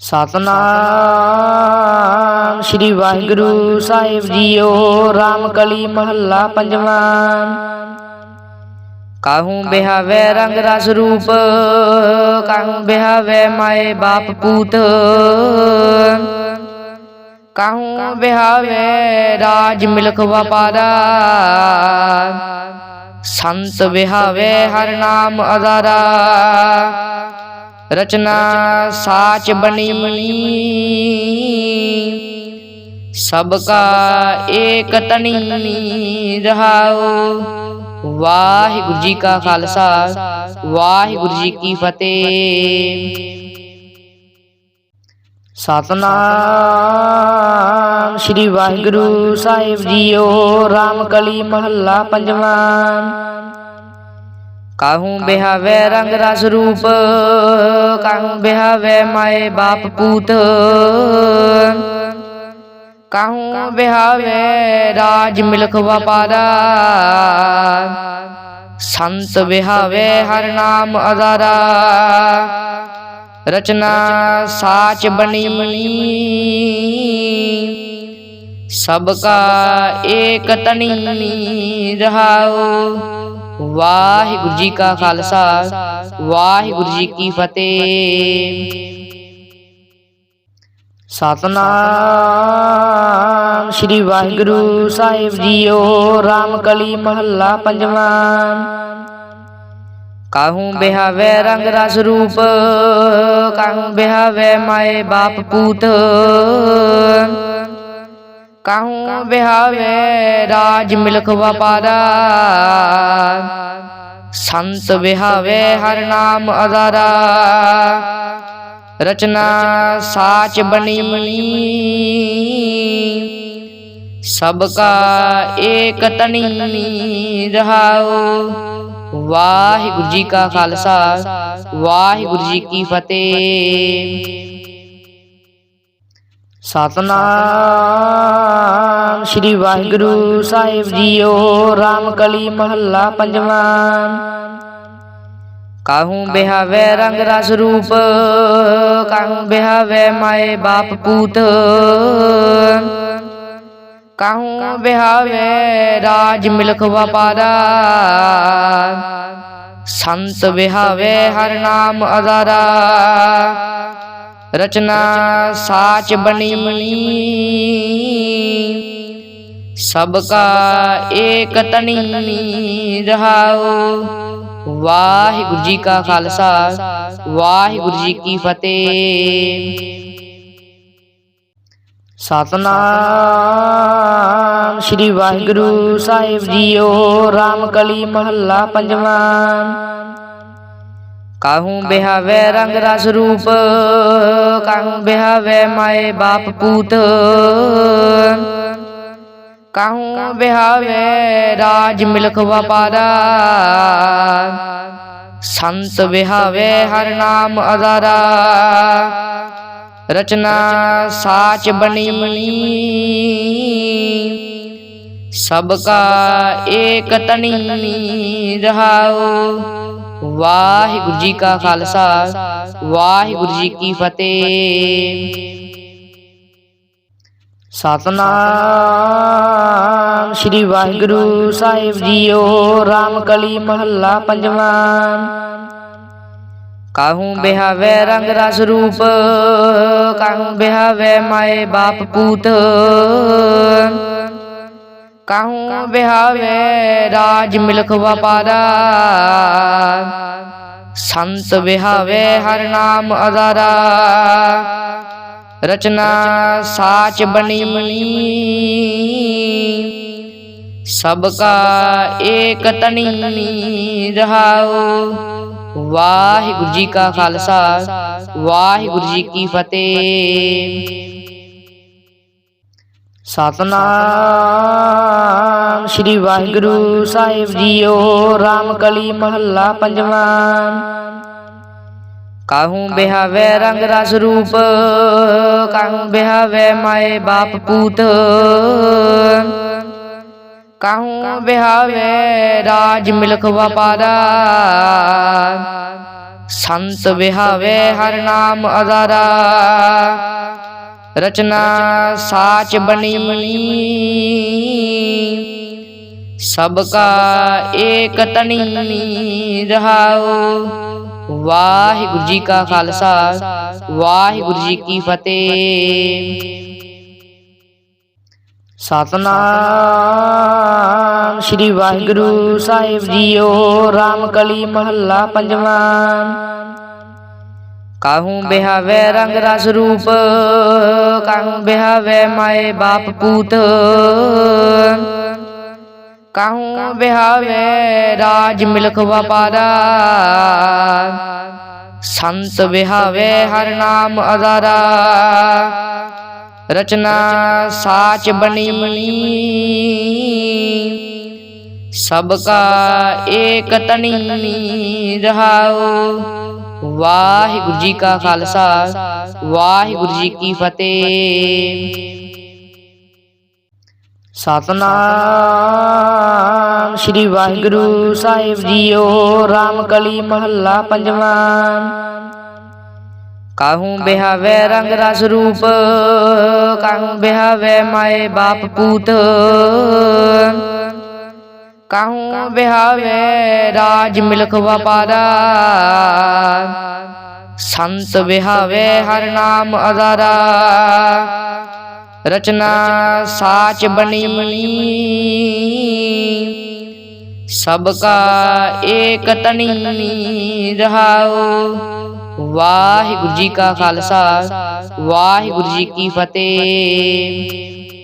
ਸਤਨਾਮ ਸ੍ਰੀ ਵਾਹਿਗੁਰੂ ਸਾਹਿਬ ਜੀਓ, ਰਾਮ ਕਲੀ ਮਹੱਲਾ ਪੰਜਵਾਂ। ਕਾਹੂ ਬਿਹਾਵੇ ਰੰਗ ਰਸ ਰੂਪ, ਕਾਹੂ ਬਿਹਾਵੇ ਮਾਏ ਬਾਪ ਪੂਤ। ਕਾਹੂ ਬਿਹਾਵੇ ਰਾਜ ਮਿਲਖ ਵਪਾਰਾ। ਸੰਤ ਬਿਹਾਵੇ ਹਰ ਨਾਮ ਅਦਾਰਾ। ਰਚਨਾ ਸਾਚ ਬਣੀ। ਸਭ ਕਾ ਏਕ ਤਣੀ ਰਹਾਉ। ਵਾਹਿਗੁਰੂ ਜੀ ਕਾ ਖਾਲਸਾ, ਵਾਹਿਗੁਰੂ ਜੀ ਕੀ ਫਤਿਹ। ਸਤਨਾਮ ਸ੍ਰੀ ਵਾਹਿਗੁਰੂ ਸਾਹਿਬ ਜੀਓ ਰਾਮ ਕਲੀ ਮਹੱਲਾ ਪੰਜਵਾਂ। ਕਾਹੂ ਬਿਹਾਵੇ ਰੰਗ ਰਸ ਰੂਪ ਕਾਹੂ ਬਿਹਾਵੇ ਮਾਏ ਬਾਪ ਪੂਤ। ਕਾਹੂ ਬਿਹਾਵੇ ਰਾਜ ਮਿਲਖ ਵਪਾਰਾ। ਸੰਤ ਬਿਹਾਵੇ ਹਰ ਨਾਮ ਅਦਾਰਾ। ਰਚਨਾ ਸਾਚ ਬਣੀ। ਸਭ ਕਾ ਏਕ ਤਣੀ ਰਹਾਉ। ਵਾਹਿਗੁਰੂ ਜੀ ਕਾ ਖਾਲਸਾ ਵਾਹਿਗੁਰੂ ਜੀ ਕੀ ਫਤਿਹ। ਸਤਨਾਮ ਸ੍ਰੀ ਵਾਹਿਗੁਰੂ ਸਾਹਿਬ ਜੀਓ ਰਾਮ ਕਲੀ ਮਹੱਲਾ ਪੰਜਵਾਂ। ਕਾਹੂ ਬਿਹਾਵੇ ਰੰਗ ਰਸ ਰੂਪ ਕਾਹੂ ਬਿਹਾਵੇ ਮਾਏ ਬਾਪ ਪੂਤ। ਕਾਹੂ ਬਿਹਾਵੇ ਰਾਜ ਮਿਲਖ ਵਪਾਰਾ? ਸੰਤ ਬਿਹਾਵੇ ਹਰ ਨਾਮ ਅਦਾਰਾ ਰਚਨਾ ਸਾਚ ਬਣੀ। ਸਭ ਕਾ ਏਕ ਤਣੀ ਰਹਾਉ ਵਾਹਿਗੁਰੂ ਜੀ ਕਾ ਖਾਲਸਾ। ਵਾਹਿਗੁਰੂ ਜੀ ਕੀ ਫਤਿਹ। ਸਤਨਾਮ ਸ੍ਰੀ ਵਾਹਿਗੁਰੂ ਸਾਹਿਬ ਜੀਓ, ਰਾਮ ਕਲੀ ਮਹੱਲਾ ਪੰਜਵਾਂ। ਕਾਹੂ ਬਿਹਾਵੇ ਰੰਗ ਰਸ ਰੂਪ, ਕਾਹੂ ਬਿਹਾਵੇ ਮਾਏ ਬਾਪ ਪੂਤ। ਕਾਹੂ ਬਿਹਾਵੇ ਰਾਜ ਮਿਲਖ ਵਪਾਰਾ। ਸੰਤ ਬਿਹਾਵੇ ਹਰ ਨਾਮ ਅਦਾਰਾ। ਰਚਨਾ ਸਾਚ ਬਣੀ। ਸਭ ਕਾ ਏਕ ਤਣੀ ਰਹਾਉ। ਵਾਹਿਗੁਰੂ ਜੀ ਕਾ ਖਾਲਸਾ, ਵਾਹਿਗੁਰੂ ਜੀ ਕੀ ਫਤਿਹ। ਸਤਨਾਮ ਸ੍ਰੀ ਵਾਹਿਗੁਰੂ ਸਾਹਿਬ ਜੀਓ ਰਾਮ ਕਲੀ ਮਹੱਲਾ ਪੰਜਵਾਂ। ਕਾਹੂ ਬਿਹਾਵੇ ਰੰਗ ਰਸ ਰੂਪ ਕਾਹੂ ਬਿਹਾਵੇ ਮਾਏ ਬਾਪ ਪੂਤ। ਕਾਹੂ ਬਿਹਾਵੇ ਰਾਜ ਮਿਲਖ ਵਪਾਰਾ। ਸੰਤ ਬਿਹਾਵੇ ਹਰ ਨਾਮ ਅਦਾਰਾ ਰਚਨਾ ਸਾਚ ਬਣੀ। ਸਭ ਕਾ ਏਕ ਤਣੀ ਰਹਾਉ। ਵਾਹਿਗੁਰੂ ਜੀ ਕਾ ਖਾਲਸਾ ਵਾਹਿਗੁਰੂ ਜੀ ਕੀ ਫਤਿਹ। ਸਤਨਾਮ ਸ੍ਰੀ ਵਾਹਿਗੁਰੂ ਸਾਹਿਬ ਜੀਓ ਰਾਮ ਕਲੀ ਮਹੱਲਾ ਪੰਜਵਾਂ। ਕਾਹੂ ਬਿਹਾਵੇ ਰੰਗ ਰਸ ਰੂਪ ਕਾਹੂ ਬਿਹਾਵੇ ਮਾਏ ਬਾਪ ਪੂਤ। ਕਾਹੂ ਬਿਹਾਵੇ ਰਾਜ ਮਿਲਖ ਵਪਾਰਾ? ਸੰਤ ਬਿਹਾਵੇ ਹਰ ਨਾਮ ਅਦਾਰਾ ਰਚਨਾ ਸਾਚ ਬਣੀ। ਸਭ ਕਾ ਏਕ ਤਣੀ ਰਹਾਉ ਵਾਹਿਗੁਰੂ ਜੀ ਕਾ ਖਾਲਸਾ। ਵਾਹਿਗੁਰੂ ਜੀ ਕੀ ਫਤਿਹ। ਸਤਨਾਮ। ਸ੍ਰੀ ਵਾਹਿਗੁਰੂ ਸਾਹਿਬ ਜੀਓ, ਰਾਮ ਕਲੀ ਮਹੱਲਾ ਪੰਜਵਾਂ। ਕਾਹੂ ਬਿਹਾਵੇ ਰੰਗ ਰਸ ਰੂਪ, ਕਾਹੂ ਬਿਹਾਵੇ ਮਾਏ ਬਾਪ ਪੂਤ। ਕਾਹੂ ਬਿਹਾਵੇ ਰਾਜ ਮਿਲਖ ਵਪਾਰਾ। ਸੰਤ ਵਿਹਾਵੇ ਹਰ ਨਾਮ ਅਦਾਰਾ। ਰਚਨਾ ਸਾਚ ਬਣੀ। ਸਭ ਕਾ ਏਕ ਤਣੀ ਰਹਾਉ। ਵਾਹਿਗੁਰੂ ਜੀ ਕਾ ਖਾਲਸਾ, ਵਾਹਿਗੁਰੂ ਜੀ ਕੀ ਫਤਿਹ। ਸਤਨਾਮ ਸ੍ਰੀ ਵਾਹਿਗੁਰੂ ਸਾਹਿਬ ਜੀਓ ਰਾਮ ਕਲੀ ਮਹੱਲਾ ਪੰਜਵਾਂ। ਕਾਹੂ ਬਿਹਾਵੇ ਰੰਗ ਰਸ ਰੂਪ ਕਾਹੂ ਬਿਹਾਵੇ ਮਾਏ ਬਾਪ ਪੂਤ। ਕਾਹੂ ਬਿਹਾਵੇ ਰਾਜ ਮਿਲਖ ਵਪਾਰਾ। ਸੰਤ ਬਿਹਾਵੇ ਹਰ ਨਾਮ ਅਦਾਰਾ ਰਚਨਾ ਸਾਚ ਬਣੀ। ਸਭ ਕਾ ਏਕ ਤਣੀ ਰਹਾਉ। ਵਾਹਿਗੁਰੂ ਜੀ ਕਾ ਖਾਲਸਾ ਵਾਹਿਗੁਰੂ ਜੀ ਕੀ ਫਤਿਹ। ਸਤਨਾਮ ਸ੍ਰੀ ਵਾਹਿਗੁਰੂ ਸਾਹਿਬ ਜੀਓ ਰਾਮ ਕਲੀ ਮਹੱਲਾ ਪੰਜਵਾਂ। ਕਾਹੂ ਬਿਹਾਵੇ ਰੰਗ ਰਸ ਰੂਪ ਕਾਹੂ ਬਿਹਾਵੇ ਮਾਏ ਬਾਪ ਪੂਤ। ਕਾਹੂ ਬਿਹਾਵੇ ਰਾਜ ਮਿਲਖ ਵਪਾਰਾ? ਸੰਤ ਬਿਹਾਵੇ ਹਰ ਨਾਮ ਅਦਾਰਾ। ਰਚਨਾ ਸਾਚ ਬਣੀ। ਸਭ ਕਾ ਏਕ ਤਣੀ ਰਹਾਉ। ਵਾਹਿਗੁਰੂ ਜੀ ਕਾ ਖਾਲਸਾ। ਵਾਹਿਗੁਰੂ ਜੀ ਕੀ ਫਤਿਹ।